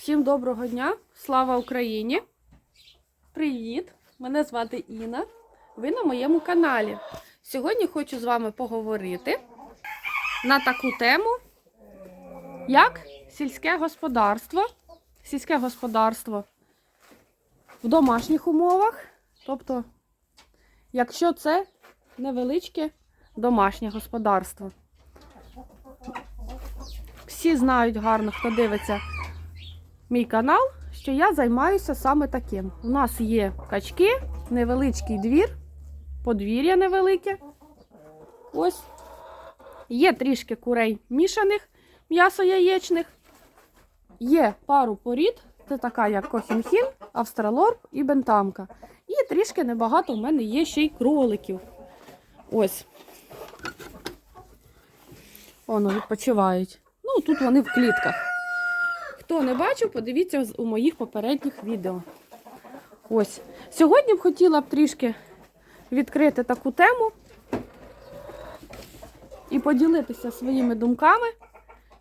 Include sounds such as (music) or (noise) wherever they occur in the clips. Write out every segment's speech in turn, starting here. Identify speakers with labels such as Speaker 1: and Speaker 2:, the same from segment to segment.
Speaker 1: Всім доброго дня! Слава Україні! Привіт! Мене звати Інна. Ви на моєму каналі. Сьогодні хочу з вами поговорити на таку тему, як сільське господарство. Сільське господарство в домашніх умовах. Тобто, якщо це невеличке домашнє господарство. Всі знають гарно, хто дивиться мій канал, що я займаюся саме таким. У нас є качки, невеличкий двір, подвір'я невелике. Ось. Є трішки курей мішаних, м'ясо-яєчних. Є пару порід, це така, як Кохінхін, Австралорп і Бентамка. І трішки небагато в мене є ще й кроликів. Ось. Воно відпочивають. Ну, тут вони в клітках. Хто не бачив, подивіться у моїх попередніх відео. Ось. Сьогодні б хотіла б трішки відкрити таку тему і поділитися своїми думками,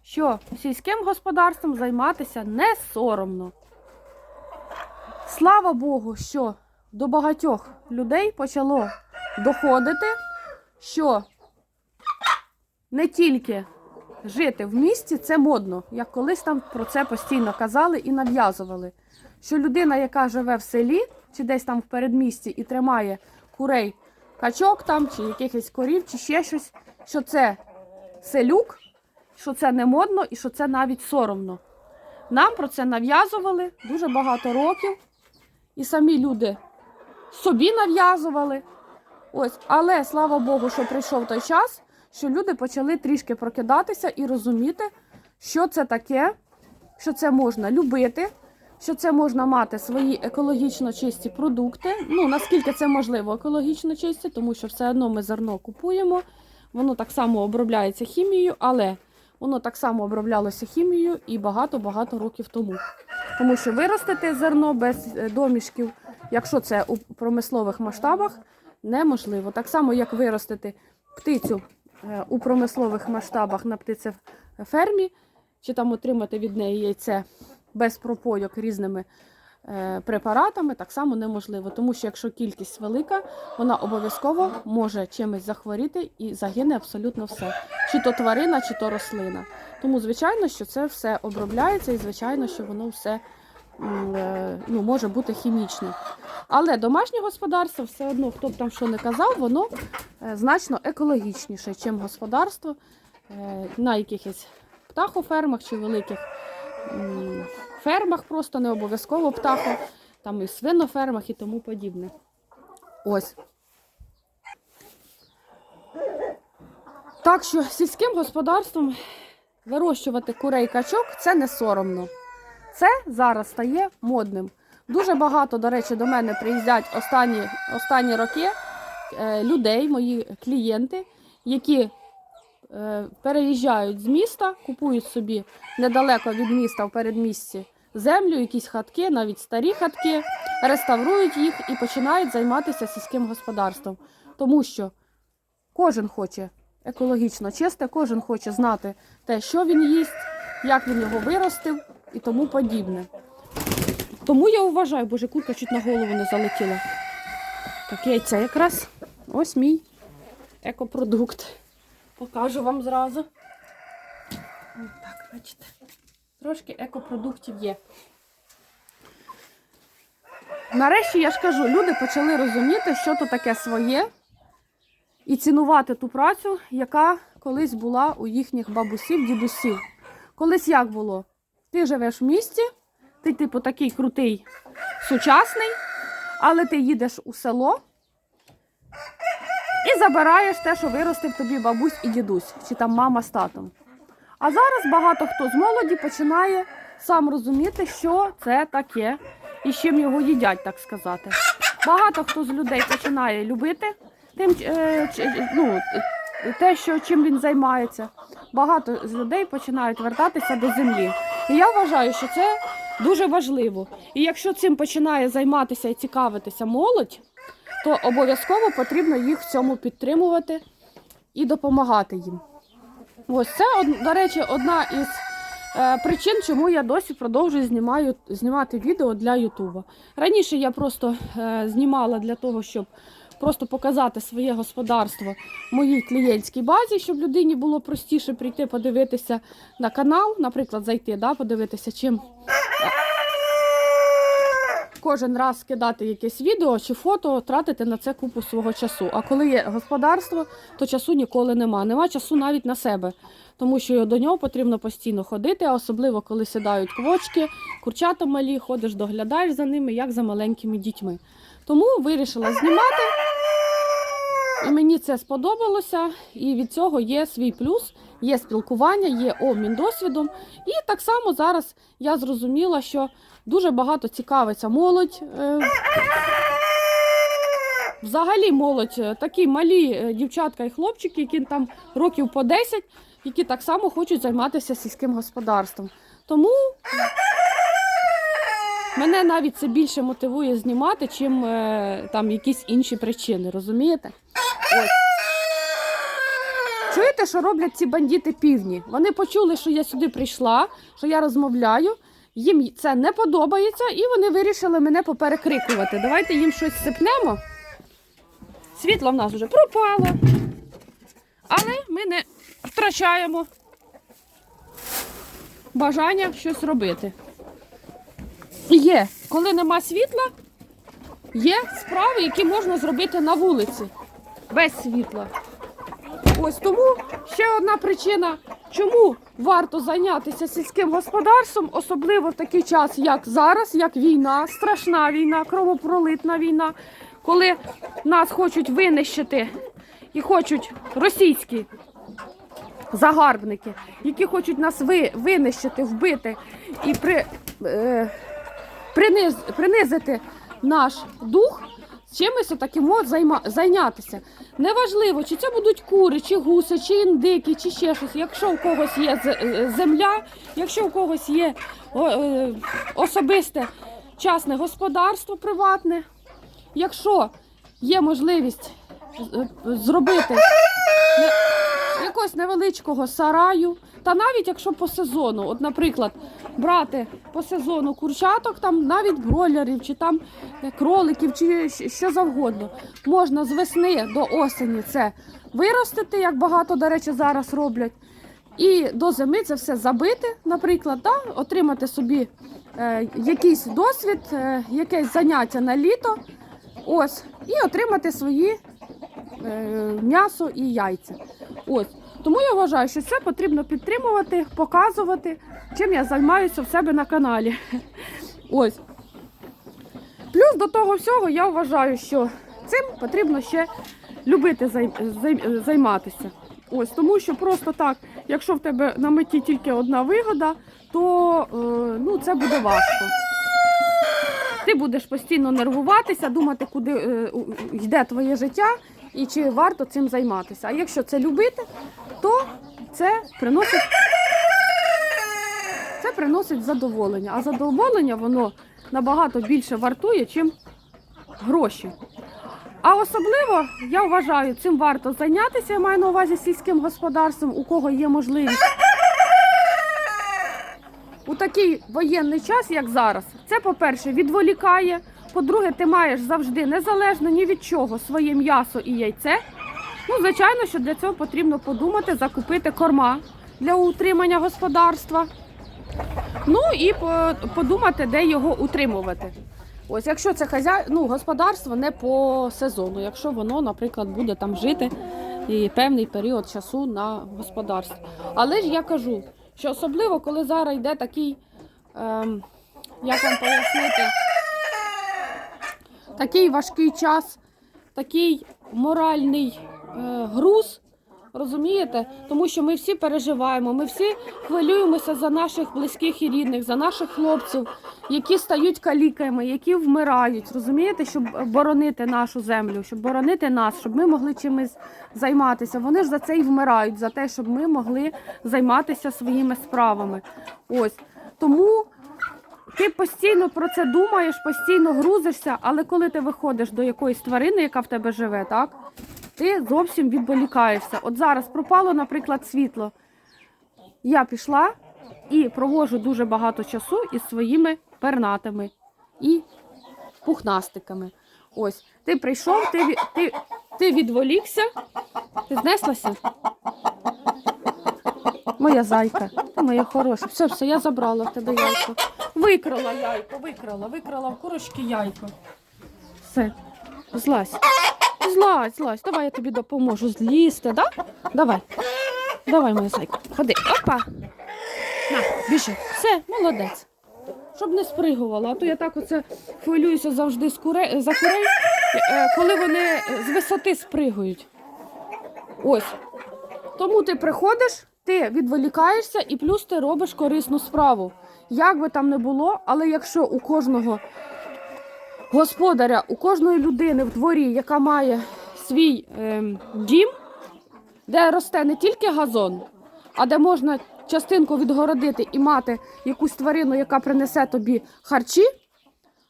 Speaker 1: що сільським господарством займатися не соромно. Слава Богу, що до багатьох людей почало доходити, що не тільки жити в місті це модно, як колись там про це постійно казали і нав'язували. Що людина, яка живе в селі чи десь там в передмісті і тримає курей, качок там, чи якихось корів, чи ще щось, що це селюк, що це не модно і що це навіть соромно. Нам про це нав'язували дуже багато років, і самі люди собі нав'язували. Ось, але слава Богу, що прийшов той час, що люди почали трішки прокидатися і розуміти, що це таке, що це можна любити, що це можна мати свої екологічно чисті продукти. Ну, наскільки це можливо екологічно чисті, тому що все одно ми зерно купуємо, воно так само обробляється хімією, але воно так само оброблялося хімією і багато-багато років тому. Тому що виростити зерно без е, домішків, якщо це у промислових масштабах, неможливо. Так само, як виростити птицю у промислових масштабах на птицефермі, чи там отримати від неї яйце без пропойок різними е, препаратами, так само неможливо. Тому що якщо кількість велика, вона обов'язково може чимось захворіти і загине абсолютно все. Чи то тварина, чи то рослина. Тому, звичайно, що це все обробляється, і звичайно, що воно все е, ну, може бути хімічним. Але домашнє господарство все одно, хто б там що не казав, воно е, значно екологічніше, ніж господарство е, на якихось птахофермах чи великих фермах, просто не обов'язково птахо, там і свинофермах і тому подібне. Ось. Так що сільським господарством вирощувати курей качок це не соромно. Це зараз стає модним. Дуже багато, до речі, до мене приїздять останні, останні роки е, людей, мої клієнти, які е, переїжджають з міста, купують собі недалеко від міста в передмісті землю, якісь хатки, навіть старі хатки, реставрують їх і починають займатися сільським господарством. Тому що кожен хоче екологічно чисте, кожен хоче знати те, що він їсть, як він його виростив і тому подібне. Тому я вважаю, боже, курка чуть на голову не залетіла. Так, яйце якраз. Ось мій екопродукт. Покажу вам зразу. Ось так, бачите. Трошки екопродуктів є. Нарешті я ж кажу, люди почали розуміти, що то таке своє, і цінувати ту працю, яка колись була у їхніх бабусів, дідусів. Колись як було? Ти живеш в місті, ти, типу, такий крутий, сучасний, але ти їдеш у село і забираєш те, що виростив тобі бабусь і дідусь, чи там мама з татом. А зараз багато хто з молоді починає сам розуміти, що це таке і з чим його їдять, так сказати. Багато хто з людей починає любити тим, е, ну, те, що, чим він займається. Багато з людей починають вертатися до землі. І я вважаю, що це дуже важливо. І якщо цим починає займатися і цікавитися молодь, то обов'язково потрібно їх в цьому підтримувати і допомагати їм. Ось це, до речі, одна із е, причин, чому я досі продовжую знімаю, знімати відео для Ютуба. Раніше я просто е, знімала для того, щоб просто показати своє господарство моїй клієнтській базі, щоб людині було простіше прийти подивитися на канал, наприклад, зайти, да, подивитися, чим кожен раз скидати якесь відео чи фото, тратити на це купу свого часу. А коли є господарство, то часу ніколи нема. Нема часу навіть на себе, тому що до нього потрібно постійно ходити, а особливо коли сідають квочки, курчата малі, ходиш, доглядаєш за ними, як за маленькими дітьми. Тому вирішила знімати. І мені це сподобалося, і від цього є свій плюс, є спілкування, є обмін досвідом. І так само зараз я зрозуміла, що дуже багато цікавиться молодь. е, Взагалі молодь, е, такі малі е, дівчатка і хлопчики, які там років по 10, які так само хочуть займатися сільським господарством. Тому мене навіть це більше мотивує знімати, чим там якісь інші причини, розумієте? Ось. (laughs) Чуєте, що роблять ці бандити півні? Вони почули, що я сюди прийшла, що я розмовляю. Їм це не подобається, і вони вирішили мене поперекрикувати. Давайте їм щось сипнемо. Світло в нас вже пропало. Але ми не втрачаємо бажання щось робити. Є, коли нема світла, є справи, які можна зробити на вулиці без світла. Ось тому ще одна причина, чому варто зайнятися сільським господарством, особливо в такий час, як зараз, як війна, страшна війна, кровопролитна війна, коли нас хочуть винищити і хочуть російські загарбники, які хочуть нас ви, винищити, вбити і при, е, приниз, принизити наш дух, чимось таким от займа, зайнятися. Неважливо, чи це будуть кури, чи гуси, чи індики, чи ще щось. Якщо у когось є е, земля, якщо у когось є е, особисте частне господарство приватне, якщо є можливість е, зробити якогось невеличкого сараю, та навіть якщо по сезону, от, наприклад, брати по сезону курчаток, там навіть бройлерів, чи там е, кроликів, чи що завгодно, можна з весни до осені це виростити, як багато, до речі, зараз роблять. І до зими це все забити, наприклад, да? отримати собі е, якийсь досвід, е, якесь заняття на літо, ось, і отримати свої м'ясо і яйця. Ось. Тому я вважаю, що це потрібно підтримувати, показувати, чим я займаюся в себе на каналі. Ось. Плюс до того всього я вважаю, що цим потрібно ще любити зай- зай- займатися. Ось, тому що просто так, якщо в тебе на меті тільки одна вигода, то е, ну, це буде важко. Ти будеш постійно нервуватися, думати, куди е, йде твоє життя і чи варто цим займатися. А якщо це любити, то це приносить, це приносить задоволення. А задоволення воно набагато більше вартує, чим гроші. А особливо я вважаю, цим варто зайнятися. Я маю на увазі сільським господарством, у кого є можливість. У такий воєнний час, як зараз, це, по-перше, відволікає. По-друге, ти маєш завжди незалежно ні від чого своє м'ясо і яйце. Ну, звичайно, що для цього потрібно подумати, закупити корма для утримання господарства. Ну і подумати, де його утримувати. Ось, якщо це хазя... ну, господарство не по сезону, якщо воно, наприклад, буде там жити і певний період часу на господарстві. Але ж я кажу, що особливо, коли зараз йде такий, ем, як вам пояснити, такий важкий час, такий моральний е, груз. Розумієте? Тому що ми всі переживаємо, ми всі хвилюємося за наших близьких і рідних, за наших хлопців, які стають каліками, які вмирають. Розумієте, щоб боронити нашу землю, щоб боронити нас, щоб ми могли чимось займатися. Вони ж за це і вмирають, за те, щоб ми могли займатися своїми справами. Ось тому ти постійно про це думаєш, постійно грузишся, але коли ти виходиш до якоїсь тварини, яка в тебе живе, так? Ти зовсім відволікаєшся. От зараз пропало, наприклад, світло. Я пішла, і проводжу дуже багато часу із своїми пернатами і пухнастиками. Ось, ти прийшов, ти, ти, ти відволікся, ти знеслася? Моя зайка, моя хороша. Все, все, я забрала в тебе яйко. Викрала яйко, викрала, викрала в курочки яйко. Все, злазь. Злазь, злазь. Давай я тобі допоможу злізти, да? Давай. Давай, моя зайка. Ходи. Опа. На, біжи. Все, молодець. Щоб не спригувала, а то я так оце хвилююся завжди з курей, за курей, е, коли вони е, з висоти спригують. Ось. Тому ти приходиш, ти відволікаєшся і плюс ти робиш корисну справу. Як би там не було, але якщо у кожного господаря, у кожної людини в дворі, яка має свій ем, дім, де росте не тільки газон, а де можна частинку відгородити і мати якусь тварину, яка принесе тобі харчі,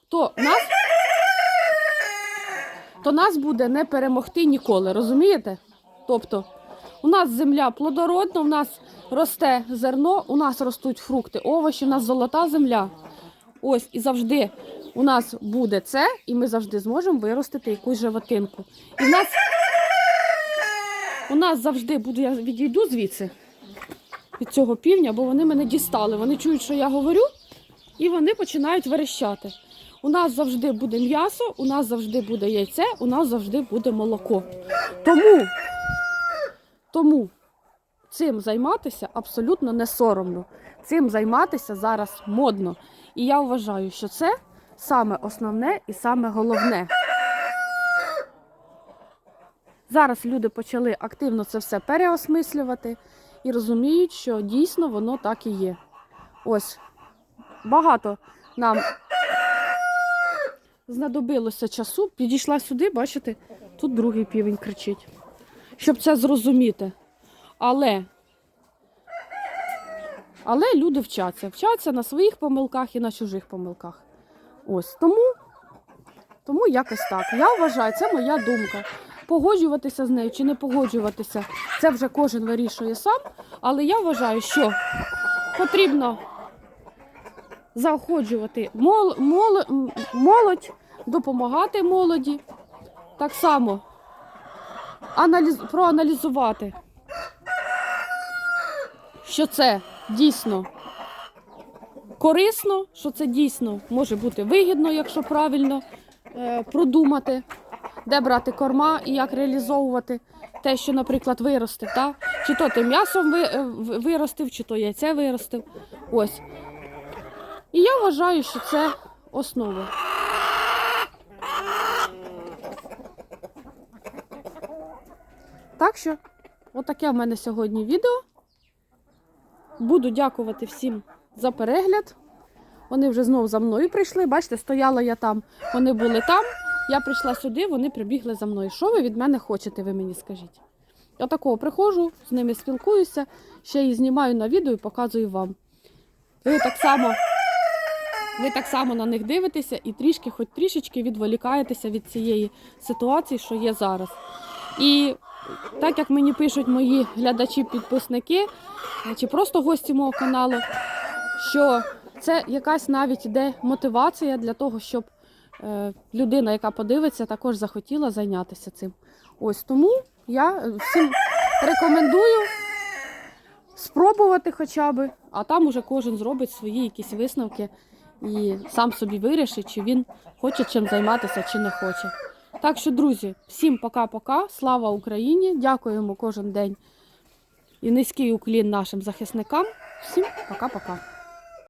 Speaker 1: то нас, то нас буде не перемогти ніколи, розумієте? Тобто, у нас земля плодородна, у нас росте зерно, у нас ростуть фрукти, овочі, у нас золота земля. Ось і завжди у нас буде це, і ми завжди зможемо виростити якусь животинку. І в нас, у нас завжди буде, я відійду звідси від цього півня, бо вони мене дістали. Вони чують, що я говорю, і вони починають верещати. У нас завжди буде м'ясо, у нас завжди буде яйце, у нас завжди буде молоко. Тому, тому цим займатися абсолютно не соромно. Цим займатися зараз модно. І я вважаю, що це саме основне і саме головне. Зараз люди почали активно це все переосмислювати і розуміють, що дійсно воно так і є. Ось багато нам знадобилося часу. Підійшла сюди, бачите, тут другий півень кричить. Щоб це зрозуміти. Але, але люди вчаться. Вчаться на своїх помилках і на чужих помилках. Ось тому, тому якось так. Я вважаю, це моя думка. Погоджуватися з нею чи не погоджуватися, це вже кожен вирішує сам. Але я вважаю, що потрібно заохочувати мол, мол, молодь, допомагати молоді. Так само аналіз, проаналізувати, що це дійсно корисно, що це дійсно може бути вигідно, якщо правильно е, продумати, де брати корма і як реалізовувати те, що, наприклад, виростив. Та? Чи то ти м'ясом ви, е, виростив, чи то яйце виростив. Ось. І я вважаю, що це основа. Так що, отаке в мене сьогодні відео. Буду дякувати всім за перегляд. Вони вже знов за мною прийшли. Бачите, стояла я там, вони були там. Я прийшла сюди, вони прибігли за мною. Що ви від мене хочете, ви мені скажіть? Я такого приходжу, з ними спілкуюся, ще і знімаю на відео і показую вам. Ви так само, ви так само на них дивитеся і трішки, хоч трішечки відволікаєтеся від цієї ситуації, що є зараз. І так як мені пишуть мої глядачі-підписники, чи просто гості мого каналу, що це якась навіть іде мотивація для того, щоб е, людина, яка подивиться, також захотіла зайнятися цим. Ось тому я е, всім рекомендую спробувати хоча б, а там уже кожен зробить свої якісь висновки і сам собі вирішить, чи він хоче чим займатися, чи не хоче. Так що, друзі, всім пока-пока. Слава Україні! Дякуємо кожен день і низький уклін нашим захисникам. Всім пока-пока.